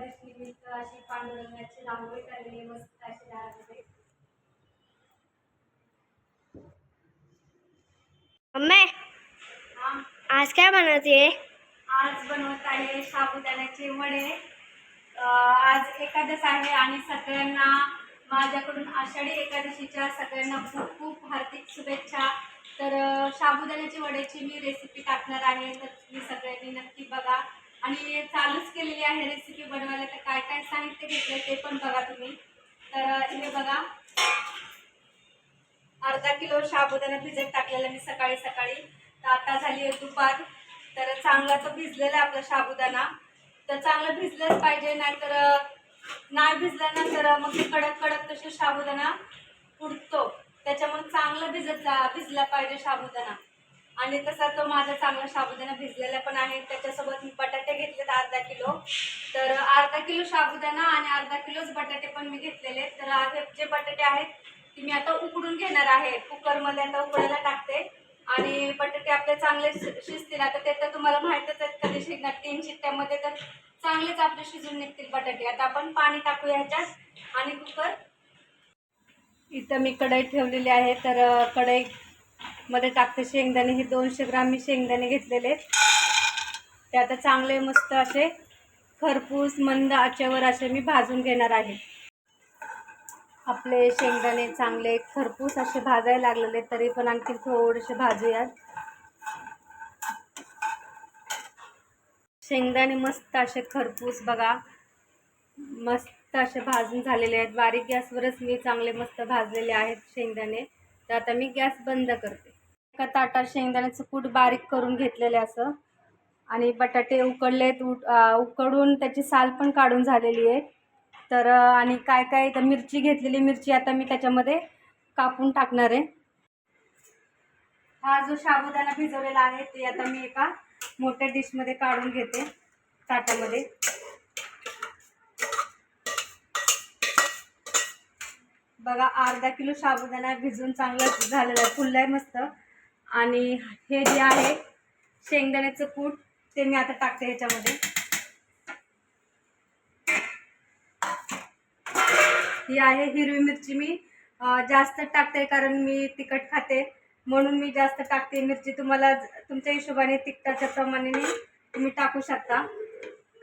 एकादशी निमित्त अशी पांडुरंगाची रांगोळी काढली मस्त अशी दारामध्ये मम्मी आज काय बनवते? आज बनवत आहे साबुदाण्याचे वडे. आज एकादश आहे आणि सगळ्यांना माझ्याकडून आषाढी एकादशीच्या सगळ्यांना खूप खूप हार्दिक शुभेच्छा. तर अं, साबुदाण्याची वड्याची मी रेसिपी टाकणार आहे तर तुम्ही सगळ्यांनी नक्की बघा. आणि चालूच केलेली आहे रेसिपी बनवायला तर काय काय साहित्य घेतलं ते पण बघा तुम्ही. तर हे बघा. अर्धा किलो साबुदाणा भिजत टाकलेला मी सकाळी सकाळी. तर आता झाली आहे दुपार. तर चांगला तर भिजलेला आहे आपला साबुदाणा तर चांगलं भिजलंच पाहिजे नाहीतर नाही भिजलं ना तर मग ते कडक कडक तसे साबुदाणा उडतो. त्याच्यामुळे चांगलं भिजत भिजला पाहिजे साबुदाणा आणि तसा तो माझा चांगला साबुदाणा भिजलेला पण आहे. त्याच्यासोबत अर्धा किलो. तर अर्धा किलो साबुदाणा आणि अर्धा किलोच बटाटे पण मी घेतलेले आहेत. तर हे जे बटाटे आहेत ते मी आता उकडून घेणार आहे. कुकरमध्ये आता उकडायला टाकते. आणि बटाटे आपले चांगले शिजतील. आता ते तर तुम्हाला माहीतच आहेत कधी शिजणार? तीन शिट्ट्यामध्ये तर चांगलेच आपले शिजून निघतील बटाटे. आता आपण पाणी टाकूया ह्याच्यात. आणि कुकर. इथं मी कढई ठेवलेली आहे. तर कढई कढईमध्ये टाकते शेंगदाणे. हे दोनशे ग्राम मी शेंगदाणे घेतलेले आहेत. ते आता चांगले मस्त असे खरपूस मंद आचेवर असे मी भाजून घेणार आहे. आपले शेंगदाणे चांगले खरपूस असे भाजायला लागलेले तरी पण आणखी थोडेसे भाजूयात. शेंगदाणे मस्त असे खरपूस बघा मस्त असे भाजून झालेले आहेत. बारीक गॅसवरच मी चांगले मस्त भाजलेले आहेत शेंगदाणे. तर आता मी गॅस बंद करते. एका ताटात शेंगदाण्याचं कूट बारीक करून घेतलेले असं. आणि बटाटे उकडलेत उट उकडून त्याची साल पण काढून झालेली आहे. तर आणि काय काय तर मिरची घेतलेली मिरची आता मी त्याच्यामध्ये कापून टाकणार आहे. हा जो साबुदाणा भिजवलेला आहे ते आता मी एका मोठ्या डिशमध्ये काढून घेते ताटामध्ये. बघा अर्धा किलो साबुदाणा भिजून चांगला झालेला आहे. फुलला आहे मस्त. आणि हे जे आहे शेंगदाण्याचं कूट ते मी आता टाकते ह्याच्यामध्ये. ही आहे हिरवी मिरची मी जास्त टाकते कारण मी तिखट खाते. म्हणून मी जास्त टाकते मिरची. तुम्हाला तुमच्या हिशोबाने तिखटाच्या प्रमाणे तुम्ही टाकू शकता.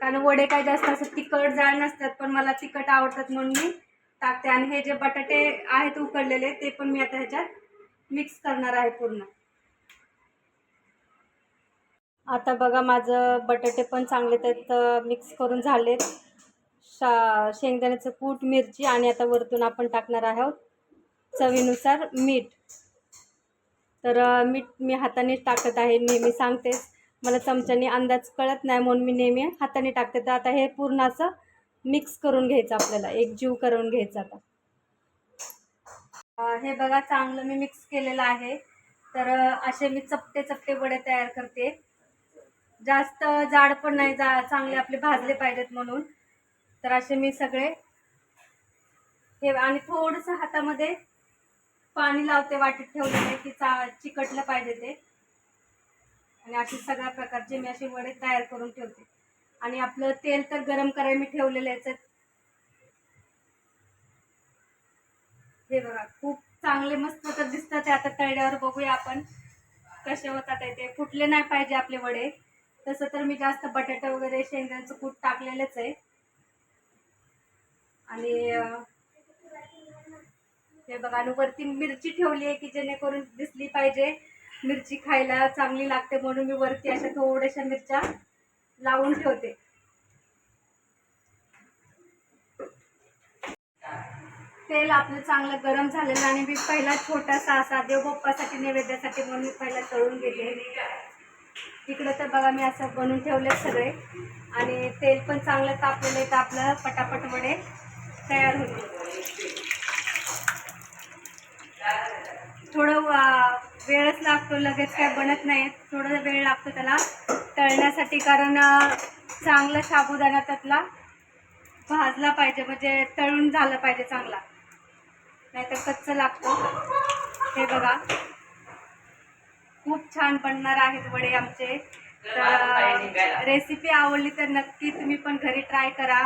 कारण वडे काय जास्त असं तिखट जाळ नसतात पण मला तिखट आवडतात म्हणून मी टाकते. आणि हे जे बटाटे आहेत उकडलेले ते पण मी आता ह्याच्यात मिक्स करणार आहे पूर्ण. आता बघा माझं बटाटे पण चांगले त्यात मिक्स करून झालेत. शा शेंगदाण्याचं कूट मिरची आणि आता वरतून आपण टाकणार आहोत चवीनुसार मीठ. तर मीठ मी हाताने टाकत आहे नेहमी सांगतेच. मला चमच्याने अंदाज कळत नाही म्हणून मी नेहमी हाताने टाकते. तर आता हे पूर्ण असं मिक्स करून घ्यायचं आपल्याला. एक जीव करून घ्यायचं आता. हे बघा चांगलं मी मिक्स केलेलं आहे. तर असे मी चपटे चपटे वडे तयार करते. जास्त जाड पण नाही जा चांगले आपले भाजले पाहिजेत म्हणून. तर असे मी सगळे हे आणि थोडंसं हातामध्ये पाणी लावते वाटीत ठेवलेले की चा चिकटलं पाहिजे ते. आणि असे सगळ्या प्रकारचे मी असे वडे तयार करून ठेवते. आणि आपलं तेल तर गरम करायला मी ठेवलेलं आहेत. हे बघा खूप चांगले मस्त तर दिसतात आता तळल्यावर बघूया आपण कसे होतात आहे ते फुटले नाही पाहिजे आपले वडे. तसं तर मी जास्त बटाटा वगैरे शेंगांचं कूट टाकलेलंच आहे. आणि हे बघा आणि वरती मिरची ठेवली आहे की जेणेकरून दिसली पाहिजे. मिरची खायला चांगली लागते म्हणून मी वरती अशा थोड्याशा मिरच्या लावून ठेवते. तेल आपलं चांगलं गरम झालेलं आणि मी पहिला छोटासा असा देवबाप्पासाठी नैवेद्यासाठी म्हणून मी पहिला तळून घेते. तिकडं तर बघा मी असं बनवून ठेवले सगळे. आणि तेल पण चांगलं तापलेलं आहे तर आपलं पटापट वडे तयार होतील थोडं वा- वेळच लागतो लगेच काय बनत नाही. थोडा वेळ लागतो त्याला तळण्यासाठी कारण चांगला साबुदाणा त्यातला भाजला पाहिजे म्हणजे तळून झालं पाहिजे चांगला. नाहीतर कच्चं लागतं. हे बघा. खूप छान बनणार आहेत वडे आमचे. तर रेसिपी आवडली तर नक्की तुम्ही पण घरी ट्राय करा.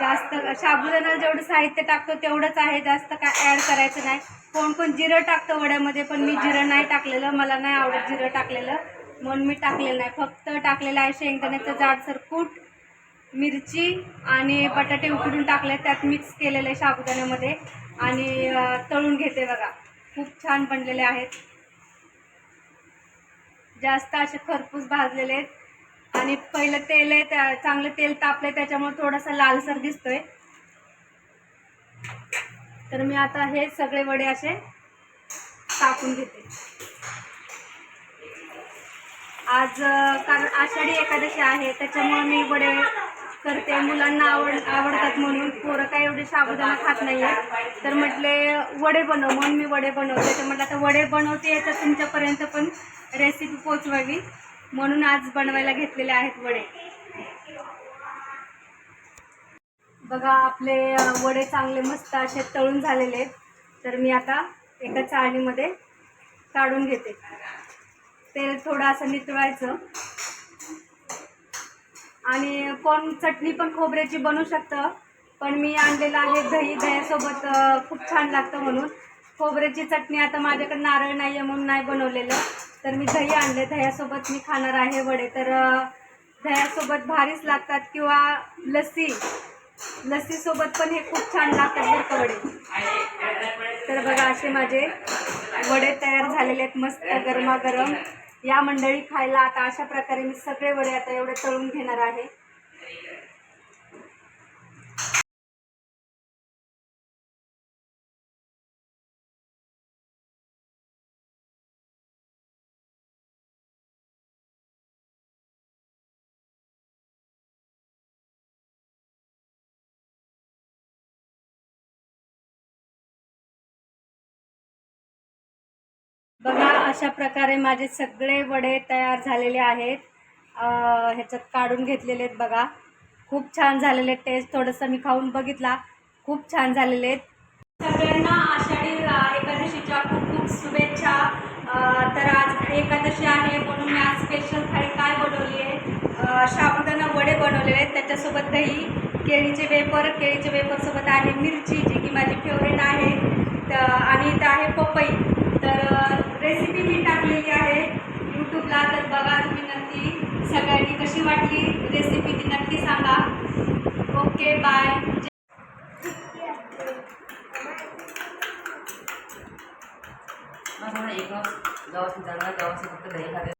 जास्त साबुदाणा जेवढं साहित्य टाकतो तेवढंच आहे. जास्त काय ॲड करायचं नाही. कोण कोण जिरं टाकतं वड्यामध्ये पण मी जिरं नाही टाकलेलं. मला नाही आवडत जिरं टाकलेलं. म्हणून मी टाकलेलं नाही. फक्त टाकलेलं आहे शेंगदाण्याचं जाडसर कूट मिरची आणि बटाटे उकडून टाकले. त्यात मिक्स केलेलं आहे साबुदाण्यामध्ये आणि तळून घेते बघा. खूप छान बनलेले आहेत. जास्त असे खरपूस भाजलेले आहेत. आणि पहिलं तेल आहे त्या चांगलं तेल तापलंय त्याच्यामुळे थोडासा लालसर दिसतोय. तर मी आता हे सगळे वडे असे टाकून घेते. आज कारण आषाढी एकादशी आहे त्याच्यामुळे मी वडे करते मुलांना आवड आवडतात म्हणून. पोरं काय एवढे साबुदाणा खात नाहीये. तर म्हटले वडे बनव. म्हणून मी वडे बनवते. तर म्हटलं आता वडे बनवते तर तुमच्यापर्यंत पण रेसिपी पोचवावी. म्हणून आज बनवायला घेतलेले आहेत वडे. बघा आपले वडे चांगले मस्त असे तळून झालेले आहेत. तर मी आता एका चाळणीमध्ये काढून घेते. तेल थोडं असं नितळायचं. आणि कोण चटणी पण खोबऱ्याची बनवू शकतं. पण मी आणलेलं आहे दही दह्यासोबत खूप छान लागतं म्हणून. खोबऱ्याची चटणी आता माझ्याकडे नारळ नाही आहे म्हणून नाही बनवलेलं. तर मी दही आणले दह्यासोबत मी खाणार आहे वडे. तर दह्यासोबत भारीच लागतात किंवा लस्सी. लस्सीसोबत पण हे खूप छान लागतात बरं का वडे. तर बघा असे माझे वडे तयार झालेले आहेत मस्त गरमागरम. या मंडळी खायला आता अशा प्रकारे मी सगळे वडे आता एवढे तळून घेणार आहे. बघा अशा प्रकारे माझे सगळे वडे तयार झालेले आहेत. ह्याच्यात काढून घेतलेले आहेत बघा. खूप छान झालेले आहेत टेस्ट थोडंसं मी खाऊन बघितला. खूप छान झालेले आहेत. सगळ्यांना आषाढी एकादशीच्या खूप खूप शुभेच्छा. तर आज एकादशी आहे म्हणून मी आज स्पेशल थाळी काय बनवली आहे? अं, साबुदाणा वडे बनवलेले आहेत. त्याच्यासोबत दही केळीचे वेपर केळीचे वेपरसोबत आहे मिरची जी की माझी फेवरेट आहे. तर आणि इथं आहे पपई. तर रेसिपी मी टाकलेली आहे. यूट्यूबला तर बघा तुम्ही नक्की सगळ्यांनी कशी वाटली रेसिपी ती नक्की सांगा. ओके बाय मग एक गावात जाणार गावाची फक्त दही खाते.